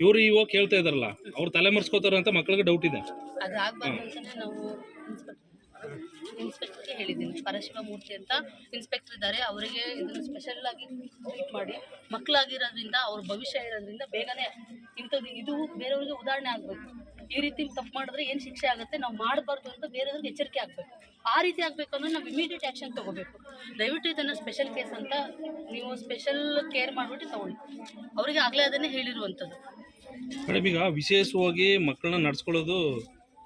ಇವ್ರು ಇವಾಗ ಕೇಳ್ತಾ ಇದಾರಲ್ಲ ಅವ್ರು ತಲೆ ಮರ್ಸ್ಕೋತಾರ ಅಂತ ಮಕ್ಕಳಿಗೆ ಡೌಟ್ ಇದೆ. ಅದು ಆಗ್ಬಾರ್ದು ಅಂತಾನೆ ನಾವು ಇನ್ಸ್ಪೆಕ್ಟರ್ಗೆ ಹೇಳಿದ್ದೀನಿ ಪರಶಿವಮೂರ್ತಿ ಅಂತ ಇನ್ಸ್ಪೆಕ್ಟರ್ ಇದ್ದಾರೆ ಅವರಿಗೆ ಇದನ್ನು ಸ್ಪೆಷಲ್ ಆಗಿ ಟ್ರೀಟ್ ಮಾಡಿ. ಮಕ್ಕಳಾಗಿರೋದ್ರಿಂದ ಅವ್ರ ಭವಿಷ್ಯ ಇರೋದ್ರಿಂದ ಬೇಗನೆ ಇಂಥದ್ದು ಇದು ಬೇರೆಯವ್ರಿಗೆ ಉದಾಹರಣೆ ಆಗಬೇಕು. ಈ ರೀತಿ ತಪ್ಪು ಮಾಡಿದ್ರೆ ಏನು ಶಿಕ್ಷೆ ಆಗುತ್ತೆ? ನಾವು ಮಾಡಬಾರ್ದು ಅಂತ ಬೇರೆಯವ್ರಿಗೆ ಎಚ್ಚರಿಕೆ ಆಗಬೇಕು. ಆ ರೀತಿ ಆಗಬೇಕು ಅಂದ್ರೆ ನಾವು ಇಮಿಡಿಯೇಟ್ ಆ್ಯಕ್ಷನ್ ತೊಗೋಬೇಕು. ದಯವಿಟ್ಟು ಇದನ್ನು ಸ್ಪೆಷಲ್ ಕೇಸ್ ಅಂತ ನೀವು ಸ್ಪೆಷಲ್ ಕೇರ್ ಮಾಡಿಬಿಟ್ಟು ತಗೊಳ್ಳಿ. ಅವರಿಗೆ ಆಗಲೇ ಅದನ್ನೇ ಹೇಳಿರುವಂಥದ್ದು. ಮೇಡಮ್ ಈಗ ವಿಶೇಷವಾಗಿ ಮಕ್ಕಳನ್ನ ನಡ್ಸ್ಕೊಳ್ಳೋದು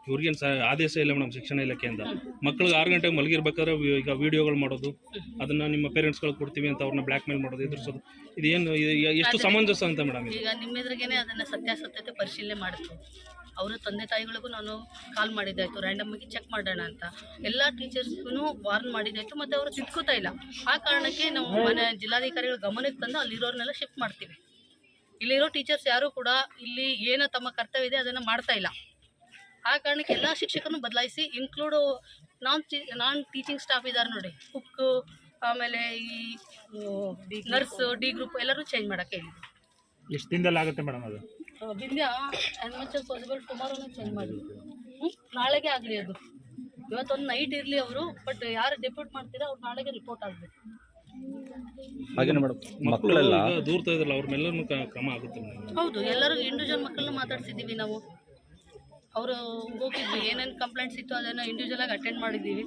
ಇವ್ರಿಗೇನು ಸ ಆದೇಶ ಇಲ್ಲ ಮೇಡಮ್ ಶಿಕ್ಷಣ ಇಲಾಖೆಯಿಂದ. ಮಕ್ಳಿಗೆ ಆರು ಗಂಟೆಗೆ ಮಲಗಿರ್ಬೇಕಾದ್ರೆ ವಿ- ಈಗ ವಿಡಿಯೋಗಳು ಮಾಡೋದು ಅದನ್ನ ನಿಮ್ಮ ಪೇರೆಂಟ್ಸ್ಗಳಿಗೆ ಕೊಡ್ತೀವಿ ಅಂತ ಅವ್ರನ್ನ ಬ್ಲ್ಯಾಕ್ ಮೇಲ್ ಮಾಡೋದು ಎದುರಿಸೋದು. ಇದೇನು ಇದು ಎಷ್ಟು ಸಮಂಜಸ ಅಂತ ಮೇಡಮ್ ಇದು? ಈಗ ನಿಮ್ಮ ಎದುರಿಗೇನೆ ಅದನ್ನು ಸತ್ಯಾಸತ್ಯತೆ ಪರಿಶೀಲನೆ ಮಾಡಿತು. ಅವರ ತಂದೆ ತಾಯಿಗಳಿಗೂ ನಾನು ಕಾಲ್ ಮಾಡಿದ್ದಾಯ್ತು ರ್ಯಾಂಡಮ್ ಆಗಿ ಚೆಕ್ ಮಾಡೋಣ ಅಂತ. ಎಲ್ಲ ಟೀಚರ್ಸ್ಗೂ ವಾರ್ನ್ ಮಾಡಿದ್ದಾಯ್ತು ಮತ್ತೆ ಅವರು ತಿದ್ಕೋತಾ ಇಲ್ಲ. ಆ ಕಾರಣಕ್ಕೆ ನಾವು ಮನೆ ಜಿಲ್ಲಾಧಿಕಾರಿಗಳ ಗಮನಕ್ಕೆ ತಂದು ಅಲ್ಲಿರೋರ್ನೆಲ್ಲ ಶಿಫ್ಟ್ ಮಾಡ್ತೀವಿ. ಇಲ್ಲಿರೋ ಟೀಚರ್ಸ್ ಯಾರು ಕೂಡ ಇಲ್ಲಿ ಏನು ತಮ್ಮ ಕರ್ತವ್ಯ ಇದೆ ಅದನ್ನು ಮಾಡ್ತಾ ಇಲ್ಲ. ಆ ಕಾರಣಕ್ಕೆ ಎಲ್ಲ ಶಿಕ್ಷಕರನ್ನು ಬದಲಾಯಿಸಿ ಇನ್ಕ್ಲೂಡು ನಾನ್ ನಾನ್ ಟೀಚಿಂಗ್ ಸ್ಟಾಫ್ ಇದ್ದಾರೆ ನೋಡಿ. ಕುಕ್ಕು ಆಮೇಲೆ ಈ ನರ್ಸ್ ಡಿ ಗ್ರೂಪ್ ಎಲ್ಲರೂ ಚೇಂಜ್ ಮಾಡೋಕ್ಕೆ ಹೇಳಿ ಎಷ್ಟು ದಿನದಲ್ಲಿ ಆಗುತ್ತೆ ಮೇಡಮ್ ಅದು? ಆ್ಯಸ್ ಮಚ್ ಆಸ್ ಪಾಸಿಬಲ್ ಟುಮಾರೋನೇ ಚೇಂಜ್ ಮಾಡಿ. ನಾಳೆಗೆ ಆಗಲಿ ಅದು. ಇವತ್ತೊಂದು ನೈಟ್ ಇರಲಿ ಅವರು ಬಟ್ ಯಾರು ಡೆಪ್ಯೂಟ್ ಮಾಡ್ತೀರಾ ಅವ್ರು ನಾಳೆಗೆ ರಿಪೋರ್ಟ್ ಆಗಬೇಕು. ಹಾಗೇನೆ ಮೇಡಮ್ ಮಕ್ಕಳೆಲ್ಲ ದೂರ್ತಾ ಇದ್ರಲ್ಲ ಅವ್ರ ಮೇಲೂ ಕ್ರಮ ಆಗುತ್ತೆ ಮೇಡಮ್. ಹೌದು ಎಲ್ಲರೂ ಇಂಡಿವಿಜುವಲ್ ಮಕ್ಕಳನ್ನ ಮಾತಾಡ್ಸಿದ್ದೀವಿ ನಾವು. ಅವರು ಹೋಗಿದ್ವಿ ಏನೇನು ಕಂಪ್ಲೇಂಟ್ಸ್ ಇತ್ತು ಅದನ್ನು ಇಂಡಿವಿಜುವಲ್ ಆಗಿ ಅಟೆಂಡ್ ಮಾಡಿದ್ದೀವಿ.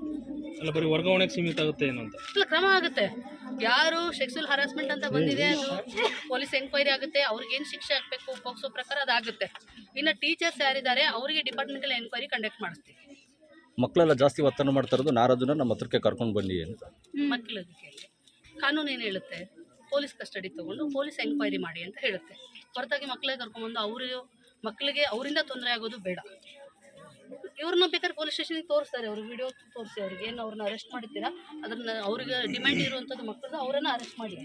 ಅಲ್ಲ ಬರೀ ವರ್ಗಾವಣೆಗೆ ಸೀಮಿತ ಆಗುತ್ತೆ ಏನು ಅಂತ. ಇಲ್ಲ ಕ್ರಮ ಆಗುತ್ತೆ. ಯಾರು ಸೆಕ್ಸುವಲ್ ಹರಾಸ್ಮೆಂಟ್ ಅಂತ ಬಂದಿದೆ ಅದು ಪೊಲೀಸ್ ಎನ್ಕ್ವೈರಿ ಆಗುತ್ತೆ ಅವ್ರಿಗೆ ಏನು ಶಿಕ್ಷೆ ಆಗಬೇಕು ಪೋಕ್ಸೋ ಪ್ರಕಾರ ಅದಾಗುತ್ತೆ. ಇನ್ನು ಟೀಚರ್ಸ್ ಯಾರಿದ್ದಾರೆ ಅವರಿಗೆ ಡಿಪಾರ್ಟ್ಮೆಂಟಲ್ ಎನ್ಕ್ವೈರಿ ಕಂಡಕ್ಟ್ ಮಾಡಿಸ್ತೀವಿ. ಮಕ್ಕಳೆಲ್ಲ ಜಾಸ್ತಿ ಒತ್ತನ್ನು ಮಾಡ್ತಾ ಇರೋದು ನಾರದನ್ನ ನಮ್ಮ ಹತ್ರಕ್ಕೆ ಕರ್ಕೊಂಡು ಬನ್ನಿ ಅಂತ. ಮಕ್ಕಳಿಗೆ ಕಾನೂನು ಏನು ಹೇಳುತ್ತೆ? ಪೊಲೀಸ್ ಕಸ್ಟಡಿ ತೊಗೊಂಡು ಪೊಲೀಸ್ ಎನ್ಕ್ವೈರಿ ಮಾಡಿ ಅಂತ ಹೇಳುತ್ತೆ. ಹೊರತಾಗಿ ಮಕ್ಕಳೇ ಕರ್ಕೊಂಬಂದು ಅವರು ಮಕ್ಕಳಿಗೆ ಅವರಿಂದ ತೊಂದರೆ ಆಗೋದು ಬೇಡ. ಇವ್ರನ್ನ ಬೇಕಾದ್ರೆ ಪೊಲೀಸ್ ಸ್ಟೇಷನ್ಗೆ ತೋರಿಸ್ತಾರೆ. ಅವ್ರು ವಿಡಿಯೋ ತೋರಿಸಿ ಅವ್ರಿಗೆ ಏನು ಅವ್ರನ್ನ ಅರೆಸ್ಟ್ ಮಾಡ್ತೀರಾ ಅದನ್ನ ಅವ್ರಿಗೆ ಡಿಮ್ಯಾಂಡ್ ಇರುವಂಥದ್ದು ಮಕ್ಕಳದ್ದು ಅವರನ್ನ ಅರೆಸ್ಟ್ ಮಾಡಿ.